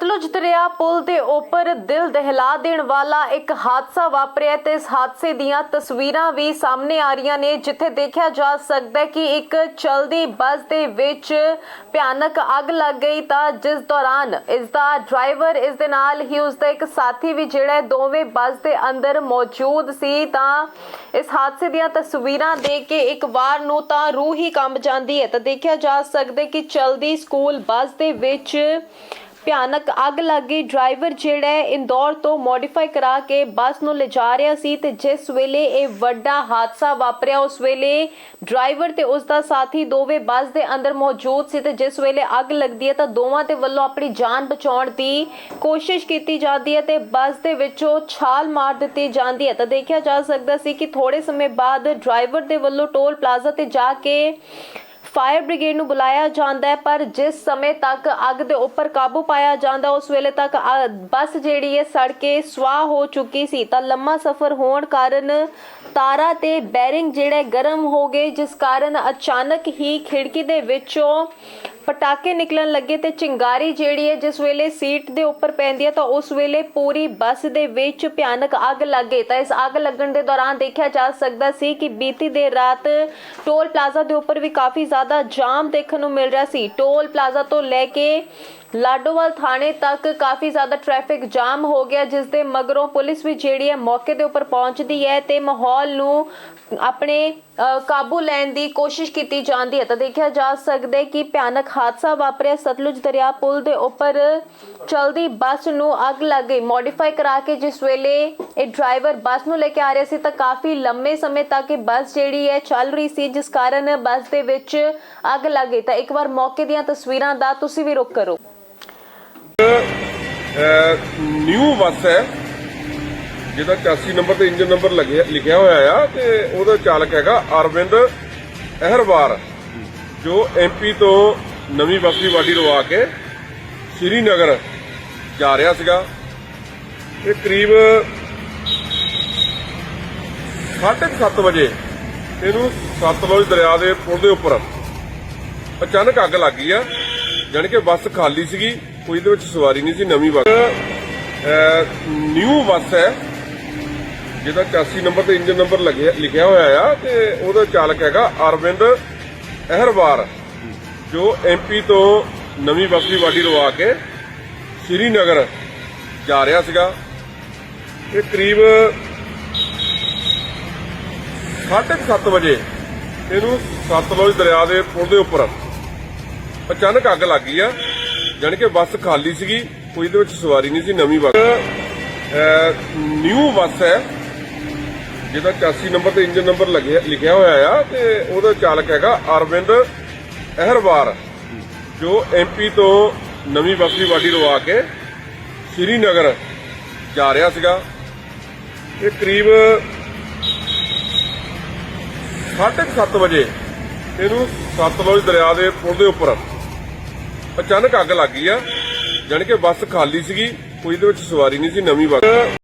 ਸਤਲੁਜ ਦਰਿਆ ਪੁਲ ਦੇ ਉੱਪਰ ਦਿਲ ਦਹਿਲਾ ਦੇਣ ਵਾਲਾ ਇੱਕ ਹਾਦਸਾ ਵਾਪਰਿਆ ਤੇ ਇਸ ਹਾਦਸੇ ਦੀਆਂ ਤਸਵੀਰਾਂ ਵੀ ਸਾਹਮਣੇ ਆ ਰਹੀਆਂ ਨੇ, ਜਿੱਥੇ ਦੇਖਿਆ ਜਾ ਸਕਦਾ ਹੈ ਕਿ ਇੱਕ ਚਲਦੀ ਬੱਸ ਦੇ ਵਿੱਚ ਭਿਆਨਕ ਅੱਗ ਲੱਗ ਗਈ ਤਾਂ ਜਿਸ ਦੌਰਾਨ ਇਸ ਦਾ ਡਰਾਈਵਰ ਇਸ ਦੇ ਨਾਲ ਹੀ ਉਸ ਦਾ ਇੱਕ ਸਾਥੀ ਵੀ ਜਿਹੜਾ ਦੋਵੇਂ ਬੱਸ ਦੇ ਅੰਦਰ ਮੌਜੂਦ ਸੀ ਤਾਂ ਇਸ ਹਾਦਸੇ ਦੀਆਂ ਤਸਵੀਰਾਂ ਦੇਖ ਕੇ ਇੱਕ ਵਾਰ ਨੂੰ ਤਾਂ ਰੂਹ ਹੀ ਕੰਬ ਜਾਂਦੀ ਹੈ। ਤਾਂ ਦੇਖਿਆ ਜਾ ਸਕਦਾ ਕਿ ਚਲਦੀ ਸਕੂਲ ਬੱਸ ਦੇ ਵਿੱਚ ਭਿਆਨਕ ਅੱਗ ਲੱਗ ਗਈ। ਡਰਾਈਵਰ ਜਿਹੜਾ ਹੈ ਇੰਦੌਰ ਤੋਂ ਮੋਡੀਫਾਈ ਕਰਾ ਕੇ ਬੱਸ ਨੂੰ ਲਿਜਾ ਰਿਹਾ ਸੀ ਤੇ ਜਿਸ ਵੇਲੇ ਇਹ ਵੱਡਾ ਹਾਦਸਾ ਵਾਪਰਿਆ, ਉਸ ਵੇਲੇ ਡਰਾਈਵਰ ਤੇ ਉਸ ਦਾ ਸਾਥੀ ਦੋਵੇਂ ਬੱਸ ਦੇ ਅੰਦਰ ਮੌਜੂਦ ਸੀ ਤੇ ਜਿਸ ਵੇਲੇ ਅੱਗ ਲੱਗਦੀ ਹੈ ਤਾਂ ਦੋਵਾਂ ਦੇ ਵੱਲੋਂ ਆਪਣੀ ਜਾਨ ਬਚਾਉਣ ਦੀ ਕੋਸ਼ਿਸ਼ ਕੀਤੀ ਜਾਂਦੀ ਹੈ ਤੇ ਬੱਸ ਦੇ ਵਿੱਚੋਂ ਛਾਲ ਮਾਰ ਦਿੱਤੀ ਜਾਂਦੀ ਹੈ। ਤਾਂ ਦੇਖਿਆ ਜਾ ਸਕਦਾ ਸੀ ਕਿ ਥੋੜੇ ਸਮੇਂ ਬਾਅਦ ਡਰਾਈਵਰ ਦੇ ਵੱਲੋਂ ਟੋਲ ਪਲਾਜ਼ਾ ਤੇ ਜਾ ਕੇ ਫਾਇਰ ਬ੍ਰਿਗੇਡ ਨੂੰ ਬੁਲਾਇਆ ਜਾਂਦਾ ਹੈ, ਪਰ ਜਿਸ ਸਮੇਂ ਤੱਕ ਅੱਗ ਦੇ ਉੱਪਰ ਕਾਬੂ ਪਾਇਆ ਜਾਂਦਾ, ਉਸ ਵੇਲੇ ਤੱਕ ਅ- ਬੱਸ ਜਿਹੜੀ ਹੈ ਸੜ ਕੇ ਸਵਾਹ ਹੋ ਚੁੱਕੀ ਸੀ, ਤਾਂ ਲੰਮਾ ਸਫ਼ਰ ਹੋਣ ਕਾਰਨ ਤਾਰਾਂ ਤੇ ਬੈਰਿੰਗ ਜਿਹੜੇ ਗਰਮ ਹੋ ਗਏ, ਜਿਸ ਕਾਰਨ ਅਚਾਨਕ ਹੀ ਖਿੜਕੀ ਦੇ ਵਿੱਚੋਂ ਪਟਾਕੇ ਨਿਕਲਣ ਲੱਗੇ ਤੇ ਚਿੰਗਾਰੀ ਜਿਹੜੀ ਹੈ, ਜਿਸ ਵੇਲੇ ਸੀਟ ਦੇ ਉੱਪਰ ਪੈਂਦੀ ਹੈ ਤਾਂ ਉਸ ਵੇਲੇ ਪੂਰੀ ਬੱਸ ਦੇ ਵਿੱਚ ਭਿਆਨਕ ਅੱਗ ਲੱਗ ਗਈ। ਤਾਂ ਇਸ ਅੱਗ ਲੱਗਣ ਦੇ ਦੌਰਾਨ ਦੇਖਿਆ ਜਾ ਸਕਦਾ ਸੀ ਕਿ ਬੀਤੀ ਦੇਰ ਰਾਤ ਟੋਲ ਪਲਾਜ਼ਾ ਦੇ ਉੱਪਰ ਵੀ ਕਾਫੀ ਜ਼ਿਆਦਾ ਜਾਮ ਦੇਖਣ ਨੂੰ ਮਿਲ ਰਿਹਾ ਸੀ। ਟੋਲ ਪਲਾਜ਼ਾ ਤੋਂ ਲੈ ਕੇ ਲਾਡੋਵਾਲ ਥਾਣੇ ਤੱਕ ਕਾਫੀ ਜ਼ਿਆਦਾ ਟ੍ਰੈਫਿਕ ਜਾਮ ਹੋ ਗਿਆ, ਜਿਸ ਦੇ ਮਗਰੋਂ ਪੁਲਿਸ ਵੀ ਜਿਹੜੀ ਹੈ ਮੌਕੇ ਦੇ ਉੱਪਰ ਪਹੁੰਚਦੀ ਹੈ ਤੇ ਮਾਹੌਲ ਨੂੰ ਆਪਣੇ ਕਾਬੂ ਲੈਣ ਦੀ ਕੋਸ਼ਿਸ਼ ਕੀਤੀ ਜਾਂਦੀ ਹੈ। ਤਾਂ ਦੇਖਿਆ ਜਾ ਸਕਦਾ ਹੈ ਕਿ ਭਿਆਨਕ ਹਾਦਸਾ ਵਾਪਰਿਆ। ਸਤਲੁਜ ਦਰਿਆ ਪੁਲ ਦੇ ਉੱਪਰ ਚਲਦੀ ਬੱਸ ਨੂੰ ਅੱਗ ਲੱਗ ਗਈ। ਮੋਡੀਫਾਈ ਕਰਾ ਕੇ ਜਿਸ ਵੇਲੇ ਇਹ ਡਰਾਈਵਰ ਬੱਸ ਨੂੰ ਲੈ ਕੇ ਆ ਰਿਹਾ ਸੀ, ਤਾਂ ਕਾਫੀ ਲੰਮੇ ਸਮੇਂ ਤੱਕ ਇਹ ਬੱਸ ਜਿਹੜੀ ਹੈ ਚੱਲ ਰਹੀ ਸੀ, ਜਿਸ ਕਾਰਨ ਬੱਸ ਦੇ ਵਿੱਚ ਅੱਗ ਲੱਗ ਗਈ। ਤਾਂ ਇੱਕ ਵਾਰ ਮੌਕੇ ਦੀਆਂ ਤਸਵੀਰਾਂ ਦਾ ਤੁਸੀਂ ਵੀ ਰੁਕ ਕਰੋ। ਨਿਊ ਬੱਸ ਹੈ, ਜਿਹਦਾ 84 ਨੰਬਰ ਤੇ ਇੰਜਨ ਨੰਬਰ ਲੱਗਿਆ ਲਿਖਿਆ ਹੋਇਆ ਆ, ਤੇ ਉਹਦਾ ਚਾਲਕ ਹੈਗਾ ਅਰਵਿੰਦ ਅਹਿਰਵਾਰ, ਜੋ ਐਮਪੀ ਤੋਂ ਨਵੀਂ ਬਸਤੀ ਵਾਡੀ ਰਵਾ ਕੇ ਸ਼੍ਰੀਨਗਰ ਜਾ ਰਿਹਾ ਸੀਗਾ। ਇਹ ਕਰੀਬ 7:30 ਵਜੇ, ਇਹਨੂੰ ਸਤਲੁਜ ਦਰਿਆ ਦੇ ਪੁਲ ਦੇ ਉੱਪਰ ਅਚਾਨਕ ਅੱਗ ਲੱਗ ਗਈ ਆ, ਜਾਣੀ ਕਿ ਬੱਸ ਖਾਲੀ ਸੀਗੀ। ਕੋਈ ਇਹਦੇ ਵਿੱਚ ਸਵਾਰੀ ਨਹੀਂ ਸੀ, ਨਵੀਂ ਬੱਸ। ਨਿਊ ਬੱਸ ਹੈ। ਜਿਹਦਾ 84 ਨੰਬਰ ਤੇ ਇੰਜਨ ਨੰਬਰ ਲੱਗਿਆ ਲਿਖਿਆ ਹੋਇਆ ਆ ਤੇ ਉਹਦਾ ਚਾਲਕ ਹੈਗਾ ਅਰਵਿੰਦ ਅਹਿਰਵਾਰ, ਜੋ ਐਮਪੀ ਤੋਂ ਨਵੀਂ ਬੱਸ ਦੀ ਵਾਡੀ ਲਵਾ ਕੇ ਸ਼੍ਰੀਨਗਰ ਜਾ ਰਿਹਾ ਸੀਗਾ। ਇਹ ਕਰੀਬ 7:30 ਵਜੇ ਇਹਨੂੰ ਸਤਲੁਜ ਦਰਿਆ ਦੇ ਪੁਲ ਦੇ ਉੱਪਰ ਅਚਾਨਕ ਅੱਗ ਲੱਗ ਗਈ ਆ। ਜਾਣੀ ਕਿ ਬੱਸ ਖਾਲੀ ਸੀਗੀ, ਕੋਈ ਇਹਦੇ ਵਿੱਚ ਸਵਾਰੀ ਨਹੀਂ ਸੀ, ਨਵੀਂ ਬੱਸ। ਨਿਊ ਬੱਸ ਹੈ। ਜਿਹਦਾ 84 ਨੰਬਰ ਤੇ ਇੰਜਨ ਨੰਬਰ ਲਿਖਿਆ ਹੋਇਆ ਆ ਤੇ ਉਹਦਾ ਚਾਲਕ ਹੈਗਾ ਅਰਵਿੰਦ ਅਹਿਰਵਾਰ, ਜੋ ਐਮਪੀ ਤੋਂ ਨਵੀਂ ਬਸਤੀ ਵਾਡੀ ਲਵਾ ਕੇ ਸ਼੍ਰੀਨਗਰ ਜਾ ਰਿਹਾ ਸੀਗਾ। ਇਹ ਕਰੀਬ 7:30 ਵਜੇ, ਇਹਨੂੰ ਸਤਲੁਜ ਦਰਿਆ ਦੇ ਪੁਲ ਦੇ ਉੱਪਰ ਅਚਾਨਕ ਅੱਗ ਲੱਗ ਗਈ ਆ, ਜਾਣੀ ਕਿ ਬੱਸ ਖਾਲੀ ਸੀਗੀ, ਕੋਈ ਇਹਦੇ ਵਿੱਚ ਸਵਾਰੀ ਨਹੀਂ ਸੀ, ਨਵੀਂ ਬੱਸ।